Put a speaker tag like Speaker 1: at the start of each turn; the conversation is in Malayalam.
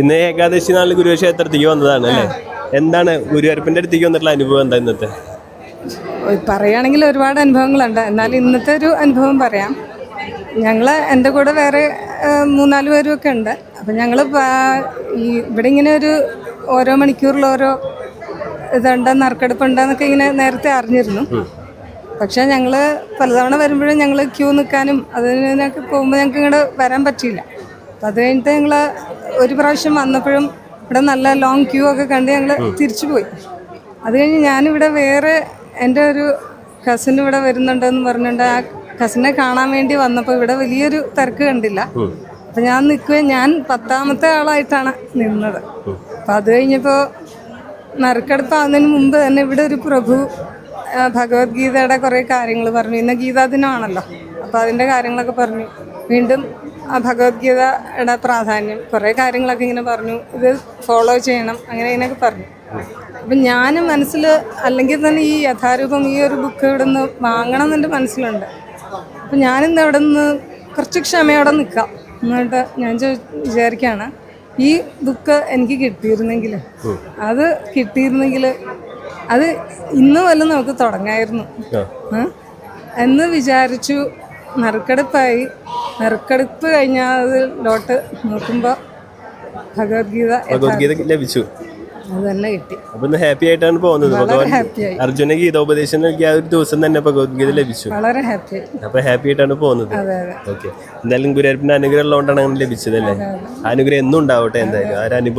Speaker 1: ഇന്ന് ഏകാദശി നാളിൽ ഗുരുക്ഷേത്രത്തിലേക്ക് വന്നതാണ് അല്ലേ? എന്താണ് ഗുരുവരപ്പിന്റെ അടുത്തേക്ക് വന്നിട്ടുള്ള അനുഭവം എന്താ ഇന്നത്തെ?
Speaker 2: പറയുകയാണെങ്കിൽ ഒരുപാട് അനുഭവങ്ങളുണ്ട്. എന്നാൽ ഇന്നത്തെ ഒരു അനുഭവം പറയാം. ഞങ്ങൾ എന്റെ കൂടെ വേറെ മൂന്നാൽ പേരും ഒക്കെ ഉണ്ട്. അപ്പം ഞങ്ങൾ ഈ ഇവിടെ ഇങ്ങനെ ഒരു ഓരോ മണിക്കൂറിൽ ഓരോ ഇതുണ്ട് നറുക്കെടുപ്പുണ്ടെന്നൊക്കെ ഇങ്ങനെ നേരത്തെ അറിഞ്ഞിരുന്നു. പക്ഷേ ഞങ്ങൾ പലതവണ വരുമ്പോഴും ഞങ്ങൾ ക്യൂ നിൽക്കാനും അതിനൊക്കെ പോകുമ്പോൾ ഞങ്ങൾക്ക് ഇങ്ങോട്ട് വരാൻ പറ്റിയില്ല. അപ്പം അത് കഴിഞ്ഞിട്ട് ഞങ്ങൾ ഒരു പ്രാവശ്യം വന്നപ്പോഴും ഇവിടെ നല്ല ലോങ് ക്യൂ ഒക്കെ കണ്ട് ഞങ്ങൾ തിരിച്ചു പോയി. അത് കഴിഞ്ഞ് ഞാനിവിടെ വേറെ എന്റെ ഒരു കസിൻ ഇവിടെ വരുന്നുണ്ടെന്ന് പറഞ്ഞിട്ടുണ്ട്. ആ കസിനെ കാണാൻ വേണ്ടി വന്നപ്പോൾ ഇവിടെ വലിയൊരു തിരക്ക് കണ്ടില്ല. അപ്പം ഞാൻ നിൽക്കുകയും ഞാൻ പത്താമത്തെ ആളായിട്ടാണ് നിന്നത്. അപ്പം അത് കഴിഞ്ഞപ്പോൾ നറുക്കെടുപ്പാകുന്നതിന് മുമ്പ് തന്നെ ഇവിടെ ഒരു പ്രഭു ഭഗവത്ഗീതയുടെ കുറേ കാര്യങ്ങൾ പറഞ്ഞു. ഇന്ന് ഗീതാദിനമാണല്ലോ അപ്പോൾ അതിന്റെ കാര്യങ്ങളൊക്കെ പറഞ്ഞു. വീണ്ടും ആ ഭഗവത്ഗീതയുടെ പ്രാധാന്യം കുറേ കാര്യങ്ങളൊക്കെ ഇങ്ങനെ പറഞ്ഞു. ഇത് ഫോളോ ചെയ്യണം അങ്ങനെ ഇങ്ങനെയൊക്കെ പറഞ്ഞു. അപ്പം ഞാൻ മനസ്സിൽ അല്ലെങ്കിൽ തന്നെ ഈ യഥാരൂപം ഈ ഒരു ബുക്ക് ഇവിടെ നിന്ന് വാങ്ങണം എന്നെന്റെ മനസ്സിലുണ്ട്. അപ്പം ഞാനിന്ന് ഇവിടെ നിന്ന് കുറച്ച് ക്ഷമയോടെ നിൽക്കാം. എന്നിട്ട് ഞാൻ ചോ- വിചാരിക്കുകയാണ് ഈ ബുക്ക് എനിക്ക് കിട്ടിയിരുന്നെങ്കിൽ അത് കിട്ടിയിരുന്നെങ്കിൽ അത് ഇന്ന് വല്ലതും നമുക്ക് തുടങ്ങായിരുന്നു. എന്ന് വിചാരിച്ചു നറുക്കെടുപ്പായി. നറുക്കെടുപ്പ് കഴിഞ്ഞതിലോട്ട് നോക്കുമ്പോൾ ഭഗവത്ഗീത
Speaker 1: ഭഗവത്ഗീത ലഭിച്ചു.
Speaker 2: അത് തന്നെ കിട്ടി.
Speaker 1: അപ്പൊ ഇന്ന് ഹാപ്പി ആയിട്ടാണ് പോകുന്നത്. ഭഗവാൻ അർജുന ഗീതോപദേശം നൽകിയ ആ ഒരു ദിവസം തന്നെ ഭഗവത്ഗീത ലഭിച്ചു.
Speaker 2: വളരെ ഹാപ്പി
Speaker 1: അപ്പൊ ഹാപ്പി ആയിട്ടാണ് പോകുന്നത്. ഓക്കെ എന്തായാലും ഗുരുവായൂരപ്പിന്റെ അനുഗ്രഹം ഉള്ളതുകൊണ്ടാണ് അങ്ങനെ ലഭിച്ചത് അല്ലേ? അനുഗ്രഹം എന്നും ഉണ്ടാവട്ടെ എന്തായാലും. ആ ഒരു അനുഭവം